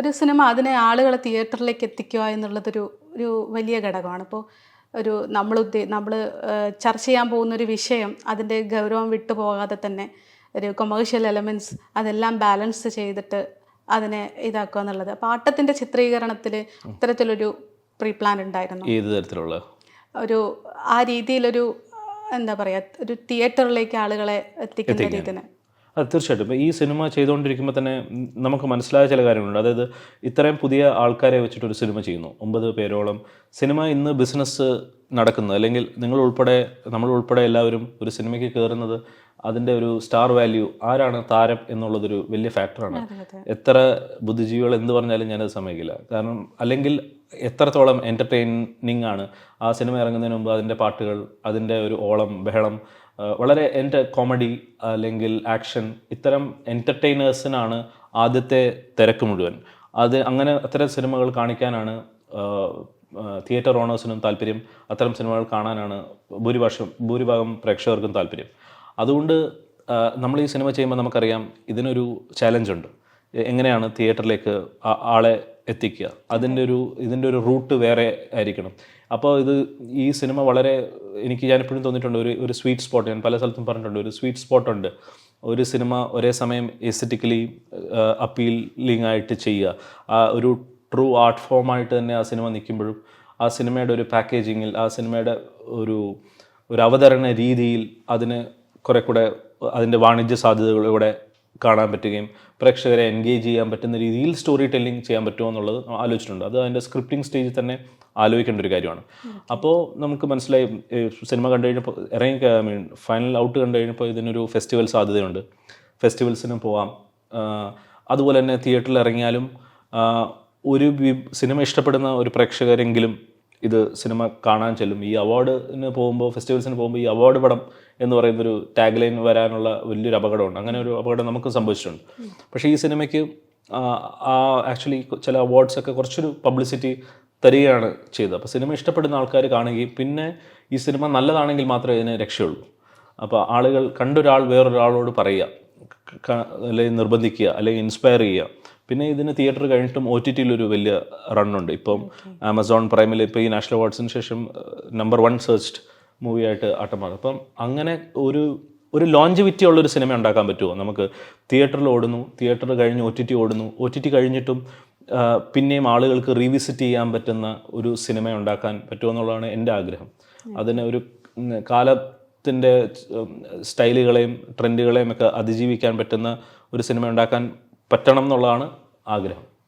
ഒരു സിനിമ അതിനെ ആളുകളെ തിയേറ്ററിലേക്ക് എത്തിക്കുക എന്നുള്ളതൊരു ഒരു വലിയ ഘടകമാണ്. ഇപ്പോൾ ഒരു നമ്മൾ ഉദ്ദേ നമ്മൾ ചർച്ച ചെയ്യാൻ പോകുന്ന ഒരു വിഷയം അതിന്റെ ഗൗരവം വിട്ടു പോകാതെ തന്നെ ഒരു കൊമേഴ്ഷ്യൽ എലമെന്റ്സ് അതെല്ലാം ബാലൻസ് ചെയ്തിട്ട് അതിനെ ഇതാക്കുക എന്നുള്ളത്. അപ്പോൾ ആട്ടത്തിന്റെ ചിത്രീകരണത്തിൽ ഇത്തരത്തിലൊരു പ്രീ പ്ലാൻ ഉണ്ടായിരുന്നു. ഏത് തരത്തിലുള്ള? ഒരു ആ രീതിയിലൊരു എന്താ പറയുക ഒരു തിയേറ്ററിലേക്ക് ആളുകളെ എത്തിക്കുന്ന രീതിന് അത് തീർച്ചയായിട്ടും. ഈ സിനിമ ചെയ്തുകൊണ്ടിരിക്കുമ്പോൾ തന്നെ നമുക്ക് മനസ്സിലായ ചില കാര്യങ്ങളുണ്ട്. അതായത് ഇത്രയും പുതിയ ആൾക്കാരെ വെച്ചിട്ടൊരു സിനിമ ചെയ്യുന്നു. ഒമ്പത് പേരോളം. സിനിമ ഇന്ന് ബിസിനസ് നടക്കുന്നത്. അല്ലെങ്കിൽ നിങ്ങൾ ഉൾപ്പെടെ നമ്മൾ ഉൾപ്പെടെ എല്ലാവരും ഒരു സിനിമയ്ക്ക് കയറുന്നത് അതിന്റെ ഒരു സ്റ്റാർ വാല്യൂ ആരാണ് താരം എന്നുള്ളതൊരു വലിയ ഫാക്ടറാണ്. എത്ര ബുദ്ധിജീവികൾ എന്ന് പറഞ്ഞാലും ഞാനത് സമ്മതിക്കില്ല. കാരണം അല്ലെങ്കിൽ എത്രത്തോളം എന്റർടൈനിങ് ആണ് ആ സിനിമ ഇറങ്ങുന്നതിന് മുമ്പ് അതിന്റെ പാട്ടുകൾ അതിന്റെ ഒരു ഓളം ബഹളം വളരെ എന്റെ കോമഡി അല്ലെങ്കിൽ ആക്ഷൻ ഇത്തരം എന്റർടൈനേഴ്സിനാണ് ആദ്യത്തെ തിരക്ക് മുഴുവൻ. അത് അങ്ങനെ അത്തരം സിനിമകൾ കാണിക്കാനാണ് തിയേറ്റർ ഓണേഴ്സിനും താല്പര്യം അത്തരം സിനിമകൾ കാണാനാണ് ഭൂരിപക്ഷം ഭൂരിഭാഗം പ്രേക്ഷകർക്കും താല്പര്യം. അതുകൊണ്ട് നമ്മൾ ഈ സിനിമ ചെയ്യുമ്പോൾ നമുക്കറിയാം ഇതിനൊരു ചാലഞ്ച് ഉണ്ട്. എങ്ങനെയാണ് തിയേറ്ററിലേക്ക് ആളെ എത്തിക്കുക? അതിന്റെ ഒരു ഇതിന്റെ ഒരു റൂട്ട് വേറെ ആയിരിക്കണം. അപ്പോൾ ഇത് ഈ സിനിമ വളരെ എനിക്ക് ഞാൻ എപ്പോഴും തോന്നിയിട്ടുണ്ട് ഒരു ഒരു സ്വീറ്റ് സ്പോട്ട് ഞാൻ പല സ്ഥലത്തും പറഞ്ഞിട്ടുണ്ട് ഒരു സ്വീറ്റ് സ്പോട്ട് ഉണ്ട്. ഒരു സിനിമ ഒരേ സമയം എസ്തറ്റിക്കലി അപ്പീലിംഗ് ആയിട്ട് ചെയ്യുക. ആ ഒരു ട്രൂ ആർട്ട് ഫോമായിട്ട് തന്നെ ആ സിനിമ നിൽക്കുമ്പോഴും ആ സിനിമയുടെ ഒരു പാക്കേജിങ്ങിൽ ആ സിനിമയുടെ ഒരു ഒരു അവതരണ രീതിയിൽ അതിന് കുറെ കൂടെ അതിന്റെ വാണിജ്യ സാധ്യതകൾ ഇവിടെ കാണാൻ പറ്റുകയും പ്രേക്ഷകരെ എൻഗേജ് ചെയ്യാൻ പറ്റുന്ന രീതിയിൽ സ്റ്റോറി ടെല്ലിംഗ് ചെയ്യാൻ പറ്റുമോ എന്നുള്ളത് ആലോചിച്ചിട്ടുണ്ട്. അത് അതിന്റെ സ്ക്രിപ്റ്റിംഗ് സ്റ്റേജിൽ തന്നെ ആലോചിക്കേണ്ട ഒരു കാര്യമാണ്. അപ്പോൾ നമുക്ക് മനസ്സിലായി സിനിമ കണ്ടു കഴിഞ്ഞപ്പോൾ ഇറങ്ങി ഐ മീൻ ഫൈനൽ ഔട്ട് കണ്ടു കഴിഞ്ഞപ്പോൾ ഇതിനൊരു ഫെസ്റ്റിവൽ സാധ്യതയുണ്ട്. ഫെസ്റ്റിവൽസിന് പോവാം. അതുപോലെ തന്നെ തിയേറ്ററിൽ ഇറങ്ങിയാലും ഒരു സിനിമ ഇഷ്ടപ്പെടുന്ന ഒരു പ്രേക്ഷകരെങ്കിലും ഇത് സിനിമ കാണാൻ ചെല്ലും. ഈ അവാർഡിന് പോകുമ്പോൾ ഫെസ്റ്റിവൽസിന് പോകുമ്പോൾ ഈ അവാർഡ് പടം എന്ന് പറയുന്ന ഒരു ടാഗ് ലൈൻ വരാനുള്ള വലിയൊരു അപകടമുണ്ട്. അങ്ങനെ ഒരു അപകടം നമുക്ക് സംഭവിച്ചിട്ടുണ്ട്. പക്ഷേ ഈ സിനിമയ്ക്ക് ആ, ആക്ച്വലി ചില അവാർഡ്സ് ഒക്കെ കുറച്ചൊരു പബ്ലിസിറ്റി തരികയാണ് ചെയ്തത്. അപ്പോൾ സിനിമ ഇഷ്ടപ്പെടുന്ന ആൾക്കാർ കാണുകയും പിന്നെ ഈ സിനിമ നല്ലതാണെങ്കിൽ മാത്രമേ ഇതിന് രക്ഷയുള്ളൂ. അപ്പോൾ ആളുകൾ കണ്ടൊരാൾ വേറൊരാളോട് പറയുക അല്ലെങ്കിൽ നിർബന്ധിക്കുക അല്ലെങ്കിൽ ഇൻസ്പയർ ചെയ്യുക. പിന്നെ ഇതിന് തിയേറ്റർ കഴിഞ്ഞിട്ടും ഒ ടി ടിയിലൊരു വലിയ റണ്ണുണ്ട്. ഇപ്പം ആമസോൺ പ്രൈമിൽ ഇപ്പോൾ ഈ നാഷണൽ അവാർഡ്സിന് ശേഷം നമ്പർ വൺ സെർച്ച്ഡ് മൂവിയായിട്ട് ആട്ടം മാറും അപ്പം അങ്ങനെ ഒരു ഒരു ലോഞ്ചിവിറ്റി ഉള്ള ഒരു സിനിമ ഉണ്ടാക്കാൻ പറ്റുമോ നമുക്ക് തിയേറ്ററിൽ ഓടുന്നു തിയേറ്റർ കഴിഞ്ഞ് ഒ ടി ടി ഓടുന്നു. ഒ ടി ടി കഴിഞ്ഞിട്ടും പിന്നെയും ആളുകൾക്ക് റീവിസിറ്റ് ചെയ്യാൻ പറ്റുന്ന ഒരു സിനിമ ഉണ്ടാക്കാൻ പറ്റുമോ എന്നുള്ളതാണ് എന്റെ ആഗ്രഹം. അതിന് ഒരു കാലത്തിന്റെ സ്റ്റൈലുകളെയും ട്രെൻഡുകളെയും ഒക്കെ അതിജീവിക്കാൻ പറ്റുന്ന ഒരു സിനിമ ഉണ്ടാക്കാൻ പറ്റണം എന്നുള്ളതാണ് ആഗ്രഹം.